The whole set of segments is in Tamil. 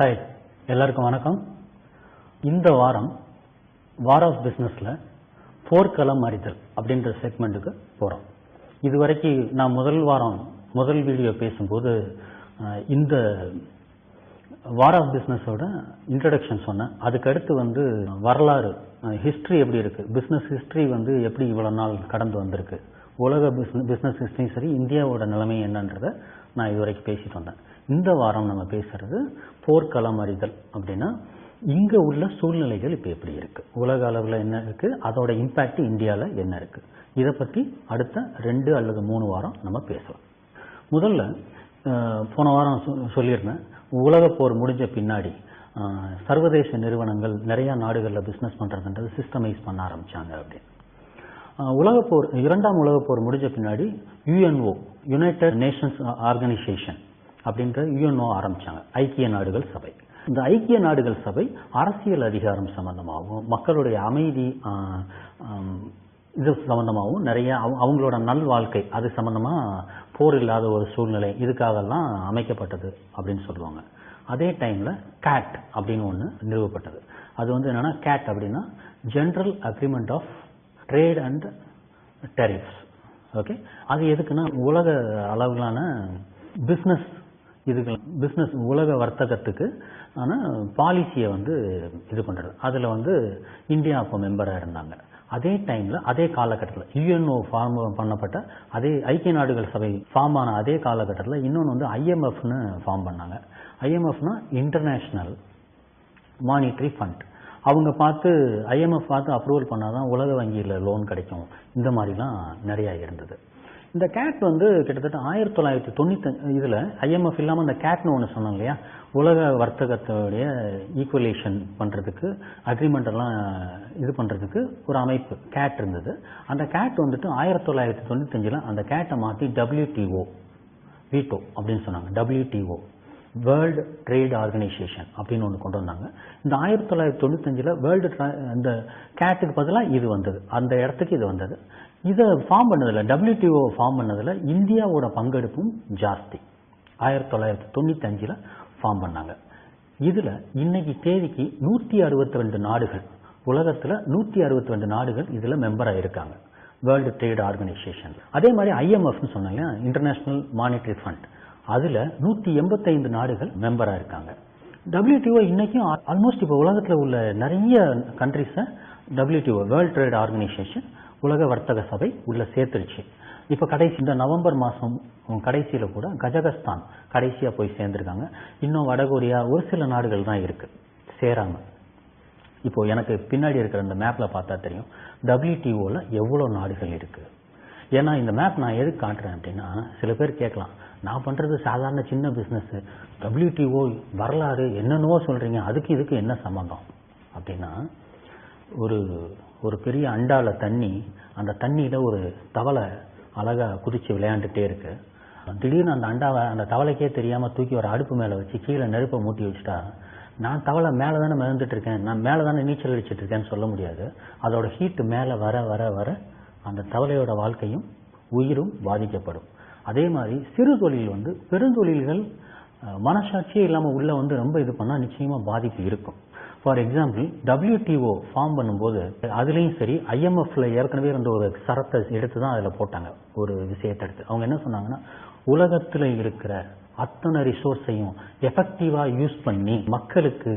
ஹாய் எல்லாருக்கும் வணக்கம். இந்த வாரம் வார் ஆஃப் பிஸ்னஸில் போர்க்களம் அறிதல் அப்படின்ற செக்மெண்ட்டுக்கு போகிறோம் இதுவரைக்கும் நான் முதல் வாரம் முதல் வீடியோ பேசும்போது இந்த வார் ஆஃப் பிஸ்னஸோட இன்ட்ரடக்ஷன் சொன்னேன். அதுக்கடுத்து வந்து வரலாறு ஹிஸ்ட்ரி எப்படி இருக்குது பிஸ்னஸ் ஹிஸ்ட்ரி வந்து எப்படி இவ்வளோ நாள் கடந்து வந்திருக்கு? உலக பிஸ்னஸ் ஹிஸ்ட்ரியும் சரி இந்தியாவோட நிலைமை என்னன்றதை நான் இதுவரைக்கும் பேசிட்டு வந்தேன். இந்த வாரம் நம்ம பேசுறது போர்க்களம் அறிதல் அப்படின்னா இங்க உள்ள சூழ்நிலைகள் இப்போ எப்படி இருக்கு? உலக அளவில் என்ன இருக்கு? அதோட இம்பாக்ட் இந்தியாவில் என்ன இருக்கு? இதை பற்றி அடுத்த ரெண்டு அல்லது மூணு வாரம் நம்ம பேசலாம். முதல்ல போன வாரம் சொ- சொல்லியிருந்தேன் உலகப்போர் முடிஞ்ச பின்னாடி சர்வதேச நிறுவனங்கள் நிறைய நாடுகளில் பிஸ்னஸ் பண்ணுறதுன்றது சிஸ்டமைஸ் பண்ண ஆரம்பிச்சாங்க அப்படின்னு. உலகப்போர் போர் இரண்டாம் உலகப்போர் முடிஞ்ச பின்னாடி யுஎன்ஓ யுனைடெட் நேஷன்ஸ் ஆர்கனைசேஷன் அப்படின்ற யுஎன்ஓ ஆரம்பிச்சாங்க. ஐக்கிய நாடுகள் சபை. இந்த ஐக்கிய நாடுகள் சபை அரசியல் அதிகாரம் சம்பந்தமாகவும் மக்களுடைய அமைதி இது சம்பந்தமாகவும் நிறைய அவங்களோட நல் வாழ்க்கை அது சம்மந்தமாக போர் இல்லாத ஒரு சூழ்நிலை இதுக்காகலாம் அமைக்கப்பட்டது அப்படின்னு சொல்லுவாங்க. அதே டைமில் கேட் அப்படின்னு ஒன்று நிறுவப்பட்டது. அது வந்து என்னன்னா கேட் அப்படின்னா general agreement of trade and tariffs. Okay? அது எதுக்குன்னா உலக அளவிலான பிஸ்னஸ் இதுக்கு பிஸ்னஸ் உலக வர்த்தகத்துக்கு ஆனால் பாலிசியை வந்து இது பண்ணுறது அதில் வந்து இந்தியா அப்போ மெம்பராக இருந்தாங்க. அதே டைமில் அதே காலகட்டத்தில் யுஎன்ஓ ஃபார்ம் பண்ணப்பட்ட அதே ஐக்கிய நாடுகள் சபை ஃபார்ம் ஆன அதே காலகட்டத்தில் இன்னொன்று வந்து ஐஎம்எஃப்னு ஃபார்ம் பண்ணாங்க. ஐஎம்எஃப்னா இன்டர்நேஷ்னல் மானிட்டரி ஃபண்ட் அவங்க பார்த்து ஐஎம்எஃப் பார்த்து அப்ரூவல் பண்ணால் தான் உலக வங்கியில் லோன் கிடைக்கும். இந்த மாதிரிலாம் நிறையா இருந்தது. இந்த கேட் வந்து கிட்டத்தட்ட ஆயிரத்தி தொள்ளாயிரத்தி தொண்ணூத்தஞ்சு இதில் ஐஎம்எஃப் இல்லாமல் அந்த கேட்னு ஒன்று சொன்னோம் இல்லையா? உலக வர்த்தகத்தோடைய ஈக்குவலேஷன் பண்ணுறதுக்கு அக்ரிமெண்ட் எல்லாம் இது பண்ணுறதுக்கு ஒரு அமைப்பு கேட் இருந்தது. அந்த கேட் வந்துட்டு ஆயிரத்தி தொள்ளாயிரத்தி தொண்ணூத்தஞ்சில் அந்த கேட்டை மாற்றி டபிள்யூடிஓ வீட்டோ அப்படின்னு சொன்னாங்க. டபிள்யூடிஓ வேர்ல்டு ட்ரேட் ஆர்கனைசேஷன் அப்படின்னு ஒன்று கொண்டு வந்தாங்க. இந்த ஆயிரத்தி தொள்ளாயிரத்தி தொண்ணூத்தஞ்சில் வேர்ல்டு இந்த கேட்டுக்கு பதிலாக இது வந்தது. அந்த இடத்துக்கு இது வந்தது. இதை ஃபார்ம் பண்ணதில் டபிள்யூடிஓ ஃபார்ம் பண்ணதில் இந்தியாவோட பங்கெடுப்பும் ஜாஸ்தி. ஆயிரத்தி தொள்ளாயிரத்தி தொண்ணூத்தஞ்சில் ஃபார்ம் பண்ணாங்க. இதில் இன்னைக்கு தேதிக்கு நூற்றி அறுபத்தி ரெண்டு நாடுகள் உலகத்தில் நூற்றி அறுபத்தி ரெண்டு நாடுகள் இதில் மெம்பராக இருக்காங்க வேர்ல்டு ட்ரேட் ஆர்கனைசேஷன் அதே மாதிரி ஐஎம்எஃப்னு சொன்னாங்க இன்டர்நேஷனல் மானிட்டரி ஃபண்ட் அதில் நூற்றி எண்பத்தைந்து நாடுகள் மெம்பராக இருக்காங்க டபிள்யூடிஓ இன்றைக்கும் ஆல்மோஸ்ட் இப்போ உலகத்தில் உள்ள நிறைய கண்ட்ரிஸை டபிள்யூடிஓ வேர்ல்ட் ட்ரேட் ஆர்கனைசேஷன் உலக வர்த்தக சபை உள்ள சேர்த்துருச்சு. இப்போ கடைசி இந்த நவம்பர் மாதம் கடைசியில் கூட கஜகஸ்தான் கடைசியாக போய் சேர்ந்துருக்காங்க. இன்னும் வடகொரியா ஒரு சில நாடுகள் தான் இருக்குது சேராங்க. இப்போ எனக்கு பின்னாடி இருக்கிற இந்த மேப்பில் பார்த்தா தெரியும். டபிள்யூடிஓவில் எவ்வளோ நாடுகள் இருக்குது ஏன்னா இந்த மேப் நான் எதுக்கு காட்டுறேன் அப்படின்னா சில பேர் கேட்கலாம். நான் பண்ணுறது சாதாரண சின்ன பிஸ்னஸ்ஸு டபிள்யூடிஓ வரலாறு என்னென்னவோ சொல்கிறீங்க அதுக்கு இதுக்கு என்ன சம்மந்தம் அப்படின்னா ஒரு ஒரு பெரிய அண்டாவில் தண்ணி அந்த தண்ணியில் ஒரு தவளை அழகாக குதித்து விளையாண்டுட்டே இருக்கு. திடீர்னு அந்த அண்டாவை அந்த தவளைக்கே தெரியாமல் தூக்கி ஒரு அடுப்பு மேலே வச்சு கீழே நெருப்பை மூட்டி வச்சுட்டா நான் தவளை மேலே தானே மிதந்துட்டு இருக்கேன் நான் மேலே தானே நீச்சல் அடிச்சிட்டு இருக்கேன்னு சொல்ல முடியாது. அதோட ஹீட் மேலே வர வர வர அந்த தவளையோட வாழ்க்கையும் உயிரும் பாதிக்கப்படும். அதே மாதிரி சிறு தொழில் வந்து பெருந்தொழில்கள் மனசாட்சியே இல்லாமல் உள்ளே வந்து ரொம்ப இது பண்ணால் நிச்சயமாக பாதிப்பு இருக்கும். ஃபார் எக்ஸாம்பிள் டபிள்யூடிஓ ஃபார்ம் பண்ணும்போது அதுலேயும் சரி ஐஎம்எஃப்ல ஏற்கனவே இருந்த ஒரு சரத்தை எடுத்து தான் அதில் போட்டாங்க ஒரு விஷயத்தை எடுத்து. அவங்க என்ன சொன்னாங்கன்னா உலகத்தில் இருக்கிற அத்தனை ரிசோர்ஸையும் எஃபெக்டிவாக யூஸ் பண்ணி மக்களுக்கு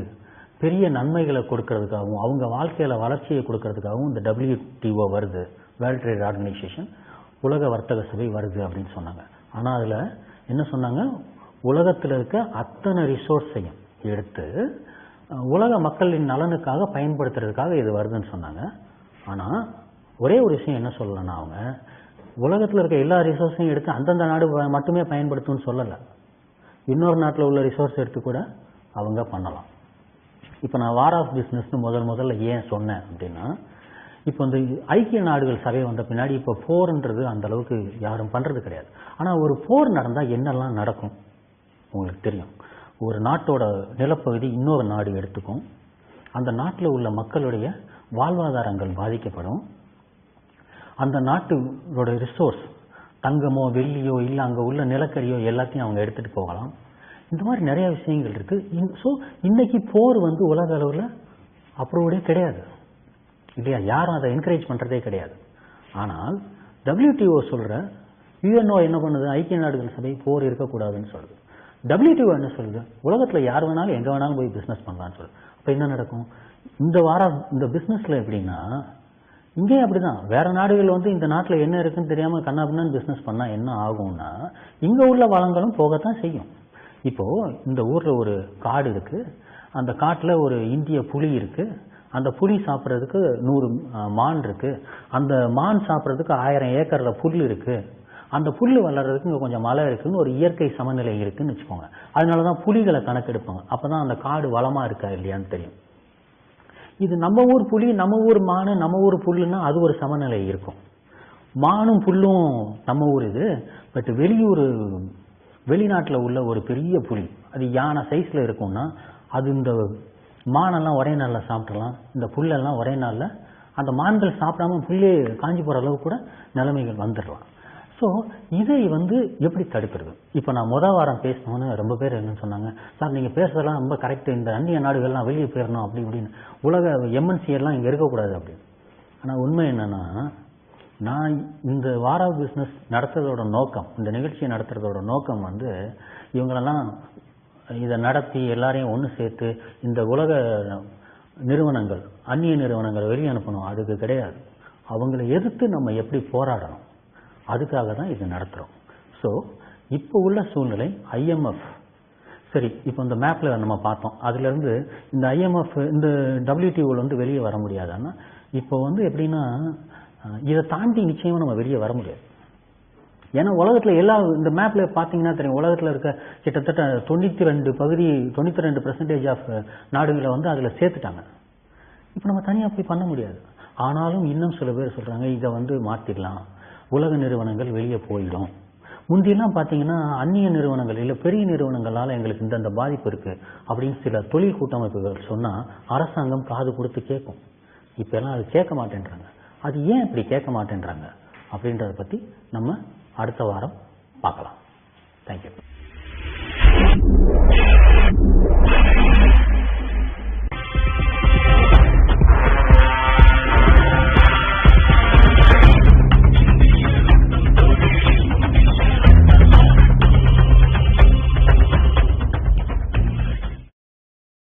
பெரிய நன்மைகளை கொடுக்கறதுக்காகவும் அவங்க வாழ்க்கையில் வளர்ச்சியை கொடுக்கறதுக்காகவும் இந்த டபிள்யூடிஓ வருது வேர்ல்ட் ட்ரேட் ஆர்கனைசேஷன் உலக வர்த்தக சபை வருது அப்படின்னு சொன்னாங்க. ஆனால் அதில் என்ன சொன்னாங்க உலகத்தில் இருக்க அத்தனை ரிசோர்ஸையும் எடுத்து உலக மக்களின் நலனுக்காக பயன்படுத்துறதுக்காக இது வருதுன்னு சொன்னாங்க. ஆனால் ஒரே ஒரு விஷயம் என்ன சொல்லலைன்னா அவங்க உலகத்தில் இருக்க எல்லா ரிசோர்ஸையும் எடுத்து அந்தந்த நாடு மட்டுமே பயன்படுத்தும்னு சொல்லலை. இன்னொரு நாட்டில் உள்ள ரிசோர்ஸ் எடுத்து கூட அவங்க பண்ணலாம். இப்போ நான் வார் ஆஃப் பிஸ்னஸ்னு முதல் முதல்ல ஏன் சொன்னேன் அப்படின்னா இப்போ இந்த ஐக்கிய நாடுகள் சபை வந்த பின்னாடி இப்போ போர்ன்றது அந்த அளவுக்கு யாரும் பண்ணுறது கிடையாது. ஆனால் ஒரு போர் நடந்தால் என்னெல்லாம் நடக்கும்? உங்களுக்கு தெரியும். ஒரு நாட்டோட நிலப்பகுதி இன்னொரு நாடு எடுத்துக்கும். அந்த நாட்டில் உள்ள மக்களுடைய வாழ்வாதாரங்கள் பாதிக்கப்படும். அந்த நாட்டோட ரிசோர்ஸ் தங்கமோ வெள்ளியோ இல்லை அங்கே உள்ள நிலக்கரியோ எல்லாத்தையும் அவங்க எடுத்துகிட்டு போகலாம். இந்த மாதிரி நிறைய விஷயங்கள் இருக்கு. ஸோ இன்னைக்கு போர் வந்து உலக அளவில் அப்ரூவ்டே கிடையாது. இல்லையா? யாரும் அதை என்கரேஜ் பண்ணுறதே கிடையாது. ஆனால் டபிள்யூடிஓ சொல்கிற யுஎன்ஓ என்ன பண்ணுது? ஐக்கிய நாடுகள் சபை போர் இருக்கக்கூடாதுன்னு சொல்லுது. டபிள்யூடிஓ என்ன சொல்லுது? உலகத்தில் யார் வேணாலும் எங்கே வேணாலும் போய் பிஸ்னஸ் பண்ணலாம்னு சொல்லுது அப்போ என்ன நடக்கும்? இந்த வாரம் இந்த பிஸ்னஸில் எப்படின்னா இங்கேயும் அப்படிதான். வேறு நாடுகள் வந்து இந்த நாட்டில் என்ன இருக்குன்னு கண்ணா கண்ணாபின்னு பிஸ்னஸ் பண்ணால் என்ன ஆகும்னா இங்கே உள்ள வளங்களும் போகத்தான் செய்யும். இப்போது இந்த ஊரில் ஒரு காடு இருக்குது அந்த காட்டில் ஒரு இந்திய புலி இருக்குது அந்த புலி சாப்பிட்றதுக்கு நூறு மான் இருக்குது அந்த மான் சாப்பிட்றதுக்கு ஆயிரம் ஏக்கரில் புல் இருக்குது அந்த புல் வளர்றதுக்கு இங்கே கொஞ்சம் மழை இருக்குதுன்னு ஒரு இயற்கை சமநிலை இருக்குன்னு வச்சுக்கோங்க. அதனால தான் புலிகளை கணக்கெடுப்பாங்க. அப்போ தான் அந்த காடு வளமாக இருக்கா இல்லையான்னு தெரியும். இது நம்ம ஊர் புலி நம்ம ஊர் மானு நம்ம ஊர் புல்லுன்னா அது ஒரு சமநிலை இருக்கும். மானும் புல்லும் நம்ம ஊர் இது. பட் வெளியூர் வெளிநாட்டில் உள்ள ஒரு பெரிய புலி அது யானை சைஸில் இருக்கும்னா அது இந்த மானெல்லாம் ஒரே நாளில் சாப்பிடலாம் இந்த புல்லெல்லாம் ஒரே நாளில் அந்த மான்கள் சாப்பிடாம புல்லே காஞ்சி போகிற அளவுக்கு கூட நிலைமைகள் வந்துடலாம். ஸோ இதை வந்து எப்படி தடுக்கிறது? இப்போ நான் முத வாரம் பேசணும்னு ரொம்ப பேர் என்னன்னு சொன்னாங்க சார் நீங்கள் பேசுறதெல்லாம் ரொம்ப கரெக்ட் இந்த அந்நிய நாடுகள்லாம் வெளியே போயிடணும் அப்படி இப்படின்னு. உலக எம்என்சி எல்லாம் இங்கே இருக்கக்கூடாது அப்படின்னு ஆனால் உண்மை என்னன்னா நான் இந்த வாரா பிஸ்னஸ் நடத்துறதோட நோக்கம் இந்த நிகழ்ச்சியை நடத்துறதோட நோக்கம் வந்து இவங்களெல்லாம் இதை நடத்தி எல்லாரையும் ஒன்று சேர்த்து இந்த உலக நிறுவனங்கள் அந்நிய நிறுவனங்கள் வெளியே அனுப்பணும் அதுக்கு கிடையாது. அவங்களை எதிர்த்து நம்ம எப்படி போராடணும்? அதுக்காக தான் இது நடத்துகிறோம் ஸோ இப்போ உள்ள சூழ்நிலை ஐஎம்எஃப் சரி இப்போ இந்த மேப்பில் நம்ம பார்த்தோம். அதுலேருந்து இந்த ஐஎம்எஃப் இந்த டபிள்யூடிஓல வந்து வெளியே வர முடியாதான்னா இப்போ வந்து எப்படின்னா இதை தாண்டி நிச்சயமாக நம்ம வெளியே வர முடியாது. ஏன்னா உலகத்தில் எல்லா இந்த மேப்பில் பார்த்தீங்கன்னா தெரியும் உலகத்தில் இருக்க கிட்டத்தட்ட தொண்ணூற்றி ரெண்டு பகுதி தொண்ணூற்றி ரெண்டு பர்சன்டேஜ் ஆஃப் நாடுகளை வந்து அதில் சேர்த்துட்டாங்க. இப்போ நம்ம தனியாக போய் பண்ண முடியாது. ஆனாலும் இன்னும் சில பேர் சொல்கிறாங்க இதை வந்து மாற்றிடலாம் உலக நிறுவனங்கள் வெளியே போயிடும். முந்தியெல்லாம் பார்த்தீங்கன்னா அந்நிய நிறுவனங்கள் இல்லை பெரிய நிறுவனங்களால் எங்களுக்கு இந்தந்த பாதிப்பு இருக்குது அப்படின்னு சில தொழில் கூட்டமைப்புகள் சொன்னால் அரசாங்கம் காது கொடுத்து கேட்கும். இப்போல்லாம் அது கேட்க மாட்டேன்றாங்க. அது ஏன் இப்படி கேட்க மாட்டேன்றாங்க? அப்படின்றத பற்றி நம்ம அடுத்த வாரம் பார்க்கலாம். தேங்க்யூ